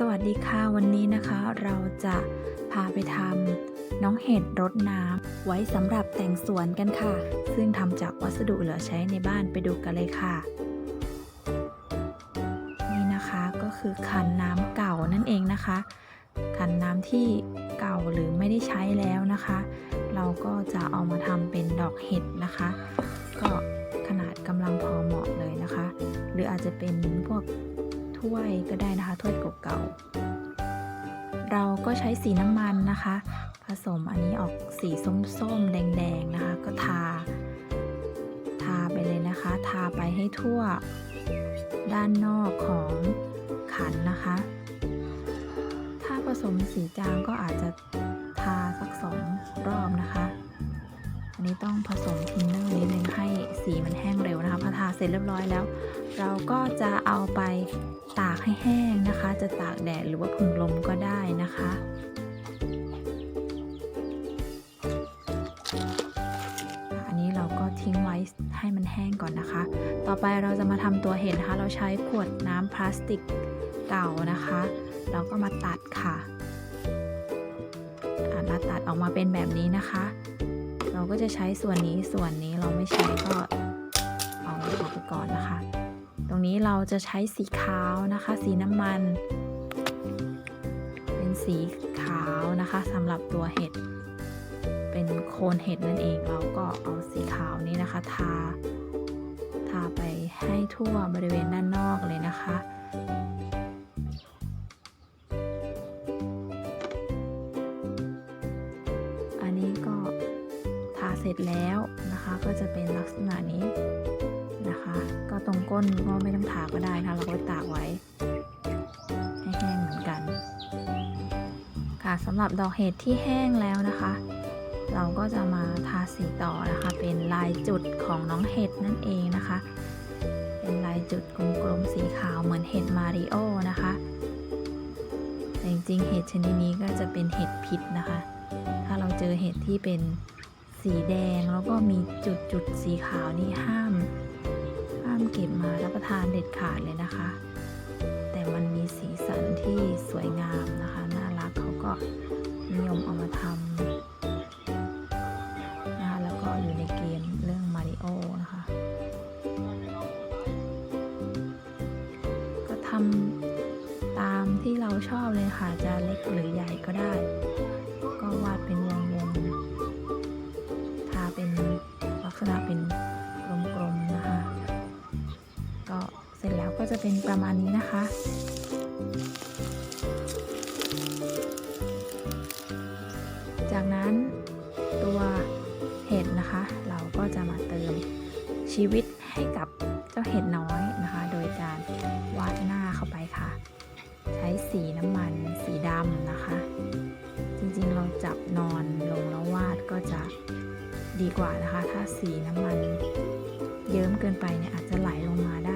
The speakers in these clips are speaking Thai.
สวัสดีค่ะวันนี้นะคะเราจะพาไปทำน้องเห็ดรดน้ำไว้สำหรับแต่งสวนกันค่ะ ซึ่งทำจากวัสดุเหลือใช้ในบ้านไปดูกันเลยค่ะ นี่นะคะก็คือขันน้ำเก่านั่นเองนะคะ ขันน้ำที่เก่าหรือไม่ได้ใช้แล้วนะคะ เราก็จะเอามาทำเป็นดอกเห็ดนะคะ ก็ขนาดกำลังพอเหมาะเลยนะคะ หรืออาจจะเป็นพวก ถ้วยก็ได้นะคะ ถ้วยเก่าๆเราก็ใช้สีน้ำมันนะคะ ผสมอันนี้ออกสีส้มๆ แดงๆนะคะ ก็ทา ทาไปเลยนะคะ ทาไปให้ทั่วด้านนอกของขันนะคะ ถ้าผสมสีจางก็อาจจะทาสักสองรอบนะคะ อันนี้ต้องผสมทินเนอร์นิดนึงให้สีมันแห้งเร็วนะคะ เสร็จเรียบร้อยแล้ว เราก็จะเอาไปตากให้แห้งนะคะ จะตากแดดหรือว่าพึ่งลมก็ได้นะคะอันนี้เราก็ทิ้งไว้ให้มันแห้งก่อนนะคะ ต่อไปเราจะมาทำตัวเห็ดนะคะ เราใช้ขวดน้ำพลาสติกเก่านะคะ เราก็มาตัดค่ะอะเราตัดออกมาเป็นแบบนี้นะคะ เราก็จะใช้ส่วนนี้ส่วนนี้เราไม่ใช้ก็ อออกไปก่อนนะคะ ตรงนี้เราจะใช้สีขาวนะคะ สีน้ำมัน เป็นสีขาวนะคะสำหรับตัวเห็ด เป็นโคนเห็ดนั่นเองเราก็เอาสีขาวนี้นะคะ ทา ทาไปให้ทั่วบริเวณด้านนอกเลยนะคะอันนี้ก็ทาเสร็จแล้วนะคะก็จะเป็นลักษณะนี้ นะคะ ก็ตรงก้นก็ไม่ต้องทาก็ได้นะคะเราก็ตากไว้ให้แห้งเหมือนกัน ค่ะสำหรับดอกเห็ดที่แห้งแล้วนะคะ เราก็จะมาทาสีต่อนะคะ เป็นลายจุดของน้องเห็ดนั่นเองนะคะ เป็นลายจุดกลมๆสีขาวเหมือนเห็ดมาริโอนะคะแต่จริงๆเห็ดชนิดนี้ก็จะเป็นเห็ดพิษนะคะ ถ้าเราเจอเห็ดที่เป็นสีแดงแล้วก็มีจุดจุดๆสีขาวนี่ห้ามามเก็บมารับประทานเด็ดขาดเลยนะคะ แต่มันมีสีสันที่สวยงามนะคะ น่ารักเขาก็นิยมเอามาทำนะคะแล้วก็อยู่ในเกมเรื่องมาริโอนะคะ ก็ทำตามที่เราชอบเลยค่ะ จะเล็กหรือใหญ่ก็ได้ ก็วาดเป็นวง เป็นประมาณนี้นะคะ จากนั้นตัวเห็ดนะคะ เราก็จะมาเติมชีวิตให้กับเจ้าเห็ดน้อยนะคะ โดยการวาดหน้าเข้าไปค่ะ ใช้สีน้ำมันสีดำนะคะ จริงๆเราจับนอนลงแล้ววาดก็จะดีกว่านะคะ ถ้าสีน้ำมันเยิ้มเกินไปเนี่ยอาจจะไหลลงมาได้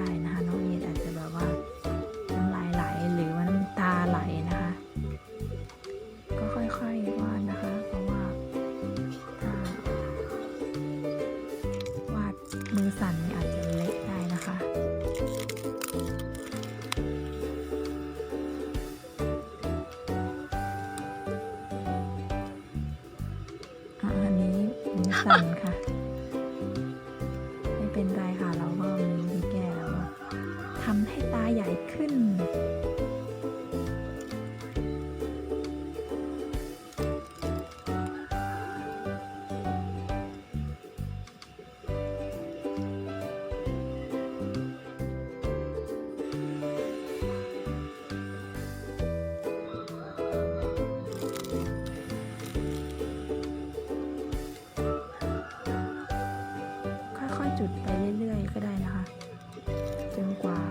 ำให้ตาใหญ่ขึ้น ค่อยๆจุดไปเรื่อยๆก็ได้นะคะ จนกว่าเรา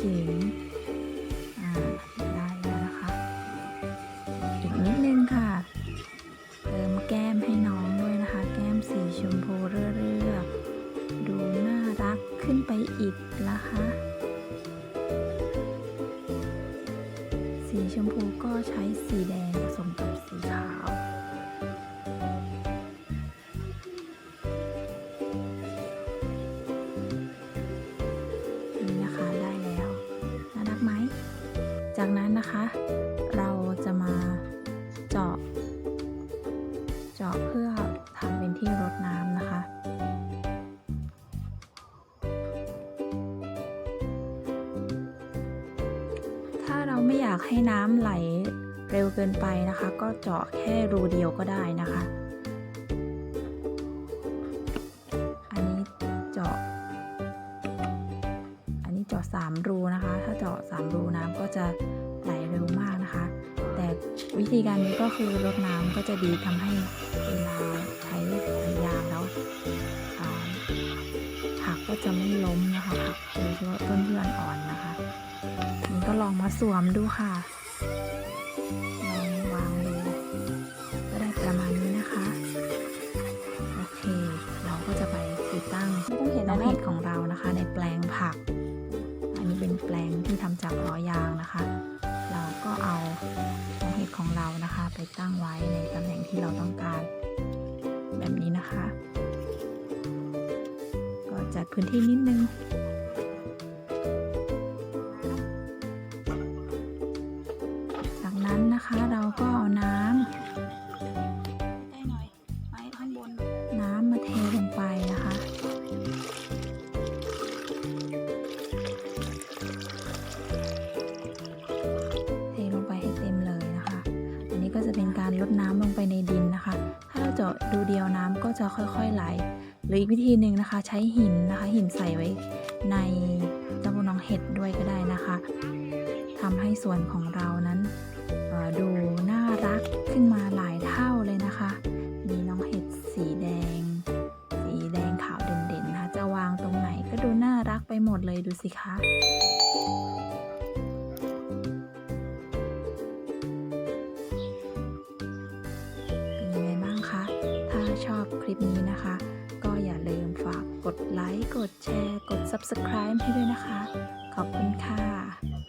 จุงกระจิ๋งอ่าได้แล้วนะคะ อีกนิดนึงค่ะ เติมแก้มให้น้องด้วยนะคะ แก้มสีชมพูเรื่อๆดูน่ารักขึ้นไปอีกนะคะ สีชมพูก็ใช้สีแดงผสมกับสีขาว จากนั้นนะคะ เราจะมาเจาะ เจาะเพื่อทำเป็นที่รดน้ำนะคะ ถ้าเราไม่อยากให้น้ำไหลเร็วเกินไปนะคะ ก็เจาะแค่รูเดียวก็ได้นะคะ 3 รูนะคะ ถ้าเจาะ 3 รูน้ำก็จะไหลเร็วมากนะคะ แต่วิธีการนี้ก็คือรดน้ำก็จะดีทำให้เวลาใช้พยายามแล้วอ่าผักก็จะไม่ล้มนะคะผักโดยเฉพาะต้นที่อ่อนๆนะคะนี่ก็ลองมาสวมดูค่ะลองวางดูก็ได้ประมาณนี้นะคะโอเค เราก็จะไปติดตั้งไม่ต้องเห็นน้นะองแม่เห็ดของเรานะคะ ในแปลงผักอันนี้เป็น แปลงที่ทำจากล้อยางนะคะ เราก็เอาน้องเห็ดของเรานะคะ ไปตั้งไว้ในตำแหน่งที่เราต้องการ แบบนี้นะคะ ก็จัดพื้นที่นิดนึง นการลดน้ำลงไปในดินนะคะ ถ้าเราเจาะดูเดียวน้ำก็จะค่อยๆไหล หรืออีกวิธีหนึ่งนะคะ ใช้หินนะคะ หินใส่ไว้ในเจ้าน้องเห็ดด้วยก็ได้นะคะทำให้สวนของเรานั้นดูน่ารักขึ้นมาหลายเท่าเลยนะคะ มีน้องเห็ดสีแดง สีแดงขาวเด่นๆนะคะ จะวางตรงไหนก็ดูน่ารักไปหมดเลยดูสิคะ ถ้าชอบคลิปนี้นะคะ ก็อย่าลืมฝากกดไลค์ กดแชร์ กด Subscribe ให้ด้วยนะคะ ขอบคุณค่ะ